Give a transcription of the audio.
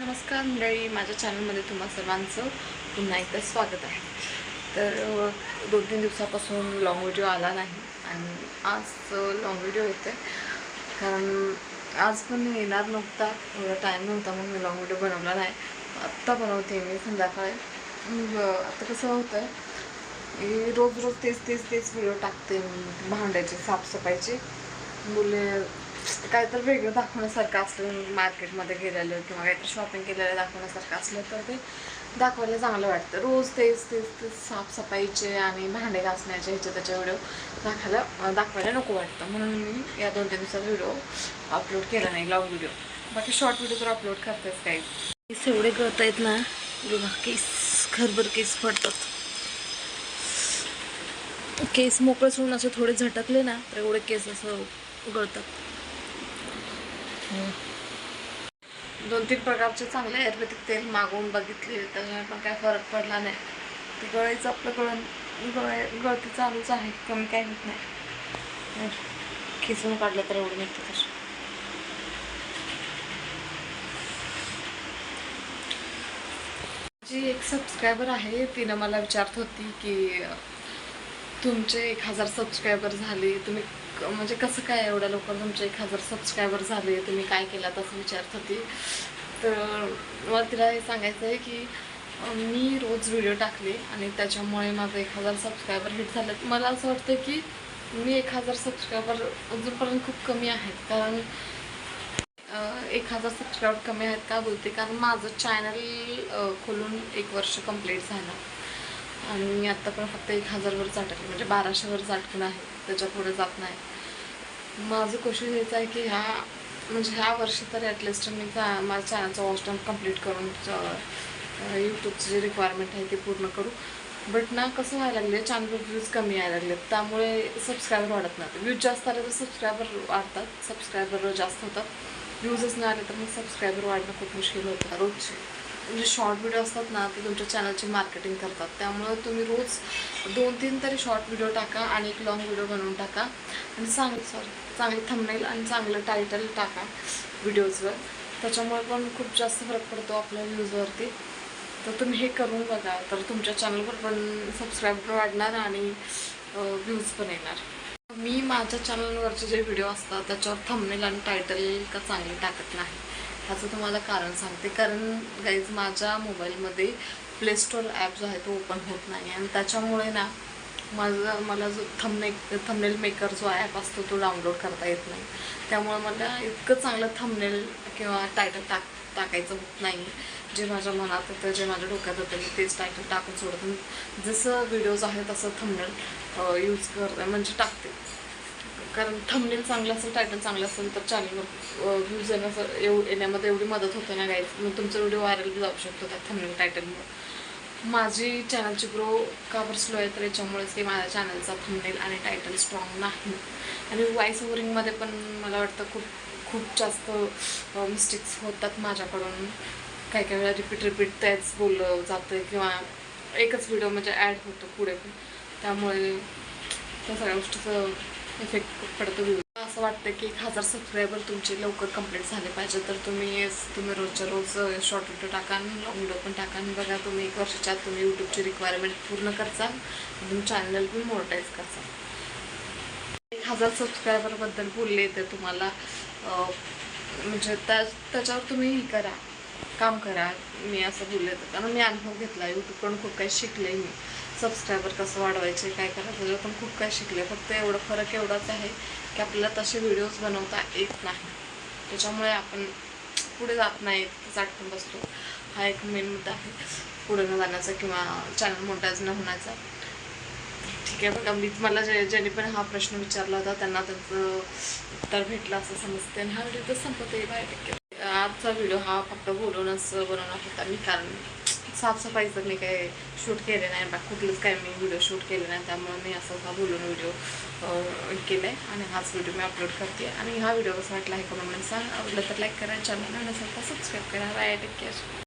नमस्कार मंडळी माझ्या चॅनलमध्ये तुम्हा सर्वांचं पुन्हा एकदा स्वागत आहे. तर दोन तीन दिवसापासून लॉंग व्हिडिओ आला नाही आणि आज लॉंग व्हिडिओ येते कारण आज पण येणार नव्हता एवढा टाईम नव्हता म्हणून मी लॉंग व्हिडिओ बनवला नाही. आत्ता बनवते मी संध्याकाळी. आता कसं होतं आहे रोज रोज तेच तेच तेच व्हिडिओ टाकते. भांड्याची भांड्याचे साफसफाईचे. मुले काहीतरी वेगळं दाखवण्यासारखं असलं मार्केटमध्ये गेलेलं किंवा काहीतरी शॉपिंग केलेलं दाखवण्यासारखं असलं तर ते दाखवायला चांगलं वाटतं. रोज तेच तेच तेच साफसफाईचे आणि भांडे घासण्याचे ह्याचे त्याचे व्हिडिओ दाखवायला दाखवायला नको वाटतं. म्हणून मी या दोन तीन दिवसात व्हिडिओ अपलोड केला नाही लॉंग व्हिडिओ बाकी शॉर्ट व्हिडिओ तर अपलोड करतेच काही. केस एवढे गळत आहेत ना बघा केस खरभर केस पडतात केस मोकळे सोडून असे थोडे झटकले ना तर एवढे केस असं गळतात. दोन तीन प्रकारचे चांगले आयुर्वेदिक तेल मागवून बघितले त्याच्यामुळे पण काय फरक पडला नाही. ते गळायचं आपलं गळण गळ गळती चालूच आहे कमी काही होत नाही. खिसून काढलं तर एवढं निघतं तसं. जी एक सबस्क्रायबर आहे तिनं मला विचारत होती की तुमचे एक हजार सबस्क्रायबर झाले तुम्ही म्हणजे कसं काय एवढ्या लवकर तुमचे एक हजार सबस्क्रायबर झाले तुम्ही काय केलात असं विचारत होती. तर मला तिला हे सांगायचं आहे की मी रोज व्हिडिओ टाकले आणि त्याच्यामुळे माझं एक हजार सबस्क्रायबर हिट झालं. मला असं वाटतं की मी एक हजार सबस्क्रायबर अजूनपर्यंत खूप कमी आहेत. कारण एक हजार सबस्क्रायबर कमी आहेत का बोलते? कारण माझं चॅनल खोलून एक वर्ष कंप्लीट झालं. आणि मी आत्ता पण फक्त एक हजारवर चाटकलं म्हणजे बाराशेवर अटकून आहे. त्याच्या पुढे जात नाही. माझं कोशिश हेच आहे की ह्या म्हणजे ह्या वर्षी तरी ॲटलिस्ट मी माझ्या चॅनलचा वॉच टाईम कंप्लीट करून यूट्यूबची जी रिक्वायरमेंट आहे ती पूर्ण करू. बट ना कसं व्हायला लागले चॅनलवर व्ह्यूज कमी यायला लागले त्यामुळे सबस्क्रायबर वाढत नाही व्ह्यूज जास्त आले तर सबस्क्रायबर वाढतात. सबस्क्रायबर जास्त होतात. व्ह्यूजच नाही आले तर मग सबस्क्रायबर वाढणं खूप मुश्किल होतं रोजचे. म्हणजे शॉर्ट व्हिडिओ असतात ना ते तुमच्या चॅनलची मार्केटिंग करतात. त्यामुळं तुम्ही रोज दोन तीन तरी शॉर्ट व्हिडिओ टाका आणि एक लॉंग व्हिडिओ बनवून टाका. आणि चांगलं सॉरी चांगलं थंबनेल आणि चांगलं टायटल टाका व्हिडिओजवर त्याच्यामुळे पण खूप जास्त फरक पडतो आपल्या व्ह्यूजवरती तर तुम्ही हे करून बघा. तर तुमच्या चॅनलवर पण सबस्क्रायबर वाढणार आणि व्ह्यूज पण येणार. मी माझ्या चॅनलवरचे जे व्हिडिओ असतात त्याच्यावर थंबनेल आणि टायटल का चांगले टाकत नाही. ह्याचं तुम्हाला कारण सांगते. कारण गाईज माझ्या मोबाईलमध्ये प्ले स्टोअर ॲप जो आहे तो ओपन होत नाही. आणि त्याच्यामुळे ना माझं मला जो थमने थमनेल मेकर जो ॲप असतो तो डाउनलोड करता येत नाही. त्यामुळे मला इतकं चांगलं थमनेल किंवा टायटल टाक टाकायचं होत नाही. जे माझ्या मनात होतं जे माझ्या डोक्यात होतं मी तेच टायटल टाकून सोडत. जसं व्हिडिओज आहेत तसं थमनेल यूज करते. म्हणजे टाकते. कारण थंबनेल चांगलं असेल टायटल चांगलं असेल तर चॅनलवर व्ह्यूज येण्याचं एव येण्यामध्ये एवढी मदत होते ना गाईज मग तुमचा व्हिडिओ व्हायरल जाऊ शकतो त्या थंबनेल टायटलमुळे माझी चॅनलची ग्रो का बरं स्लो आहे तर याच्यामुळेच की माझ्या चॅनलचा थंबनेल आणि टायटल स्ट्रॉंग नाही. आणि व्हॉइस ओवरिंगमध्ये पण मला वाटतं खूप खूप जास्त मिस्टेक्स होतात माझ्याकडून. काही काही वेळा रिपीट रिपीट तेच बोललं जातं किंवा एकच व्हिडिओ म्हणजे ॲड होतो पुढे पण. त्यामुळे त्या सगळ्या गोष्टीचं इफेक्ट पडतो व्ह्यू असं वाटतं की एक हजार सबस्क्रायबर तुमचे लवकर कंप्लीट झाले पाहिजे. तर तुम्ही तुम्ही रोजच्या रोज शॉर्ट व्हिडिओ टाका लॉंग व्हिडिओ पण टाका आणि बघा तुम्ही एक वर्षाच्या आत तुम्ही यूट्यूबची रिक्वायरमेंट पूर्ण करचाल. आणि तुम्ही चॅनल पण मोनिटाईज करचाल. एक हजार सबस्क्रायबरबद्दल बोलले तर तुम्हाला म्हणजे त्या त्याच्यावर तुम्ही हे करा. काम करा मी असं बोलले तर कारण मी अनुभव घेतला यूट्यूबकडून खूप काही शिकले मी. सबस्क्रायबर कसं वाढवायचे काय करायचं पण खूप काही शिकले. फक्त एवढं फरक एवढाच आहे की आपल्याला तसे व्हिडिओज बनवता येत नाही. त्याच्यामुळे आपण पुढे जात नाही तिथेच अटकून बसतो. हा एक मेन मुद्दा आहे. पुढे न जाण्याचा किंवा चॅनल मोठाच न होण्याचा. ठीक आहे बघा मी मला जे ज्यांनी पण हा प्रश्न विचारला होता त्यांना त्याचं उत्तर भेटलं असं समजते. आणि हा व्हिडिओ तर संपते बाय टेक आजचा व्हिडिओ हा फक्त बोलूनच बनवणार होता. मी कारण साफसफाईचं मी काही शूट केले नाही. बा कुठलंच काय मी व्हिडिओ शूट केले नाही. त्यामुळे मी असं हा बोलून व्हिडिओ केला आहे आणि हाच व्हिडिओ मी अपलोड करते. आणि हा व्हिडिओ कसा वाटला आहे कमेंटमध्ये सांग. आवडलं तर लाईक करा. चॅनल नसेल तर सबस्क्राईब करा. Bye take care